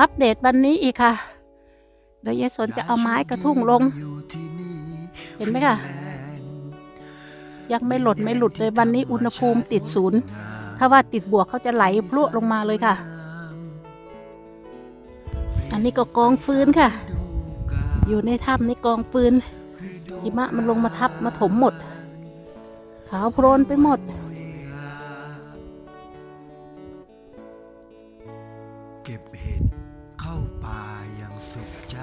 อัปเดตวันนี้อีกค่ะ เดี๋ยวยายสนจะเอาไม้กระทุ่งลง เห็นไหมคะยังไม่หลดไม่หลุดเลยวันนี้อุณหภูมิติดศูนย์ ถ้าว่าติดบวกเขาจะไหลพลุลงมาเลยค่ะ อันนี้ก็กองฟืนค่ะ อยู่ในถ้ำนี่กองฟืนหิมะมันลงมาทับมาถมหมด ขาวโพลนไปหมด เก็บเห็ดเข้าป่าอย่างสุขใจ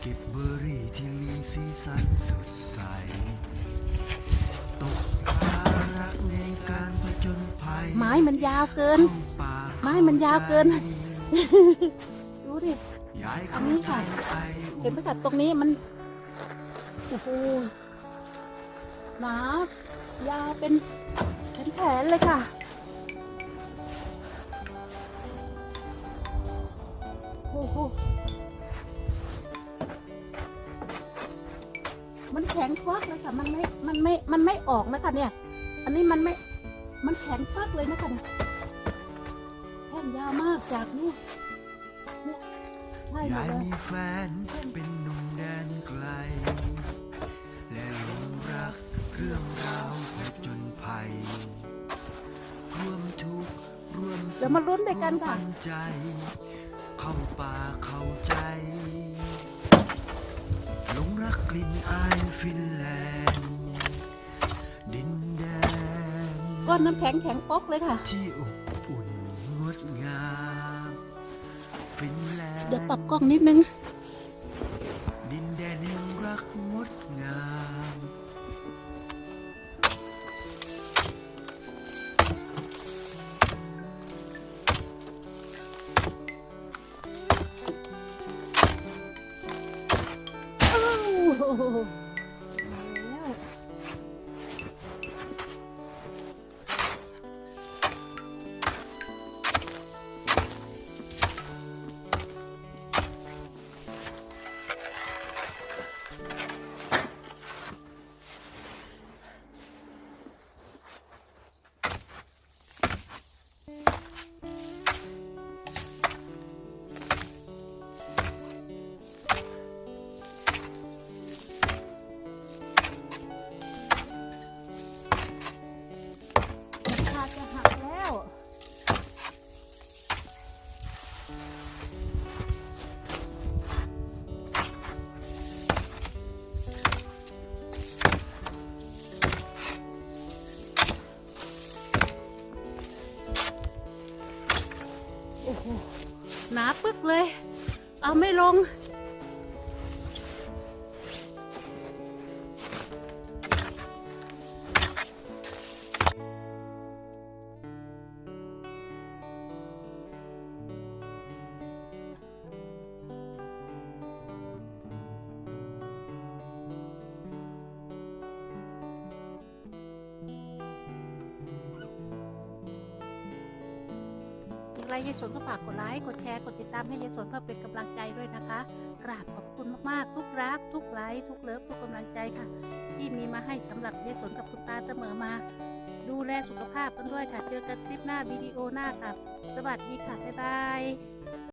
เก็บเบอร์รี่ที่มีสีสันสดใส ตกปลารักในการผจญภัยไม้มันยาวเกิน เข้าป่าไม้มันยาวเกิน ดูดิ ย้ายอัเข้านนี้ใจค่ะไปเห็นไหมคะตรงนี้มันโอ้โหหนายาวเป็นเป็นแผนเลยค่ะ มันแข็งฟักเลยค่ะ มันไม่ มันไม่ มันไม่ออกนะคะเนี่ย อันนี้มันไม่ มันแข็งฟักเลยนะคะเนี่ยแท่นยาวมากจากนี่เนี่ยใช่หมยาดยเลยมีแฟนเป็นหนุ่มแดนไกล และหลงรักเรื่องราวผจญภัยร่วมทุกข์ร่วมสุขเดี๋ยวมาลุ้นด้วยกันค่ะร่วมปัใจ เข้าป่าเข้าใจหลงรักกลิ่นอายฟินแลนด์ดินแดนก้อนน้ำแข็งแข็งป๊อกเลยค่ะ ที่อบอุ่นงดงามฟินแลนด์ เดี๋ยวปรับกล้องนิดนึง ข หหนาปึ๊กเลย เอาไม่ลง รยายสนก็ฝากกดไลค์กดแชร์กดติดตามให้ยายสนเพื่อเป็นกำลังใจด้วยนะคะกราบขอบคุณมากๆ ทุกรัก ทุกไลค์ทุกเลิฟทุกกำลังใจค่ะ ที่มีมาให้สำหรับยายสนกับคุณตาเสมอมา ดูแลสุขภาพกันด้วยค่ะ เจอกันคลิปหน้าวิดีโอหน้าค่ะ สวัสดีค่ะบ๊ายบาย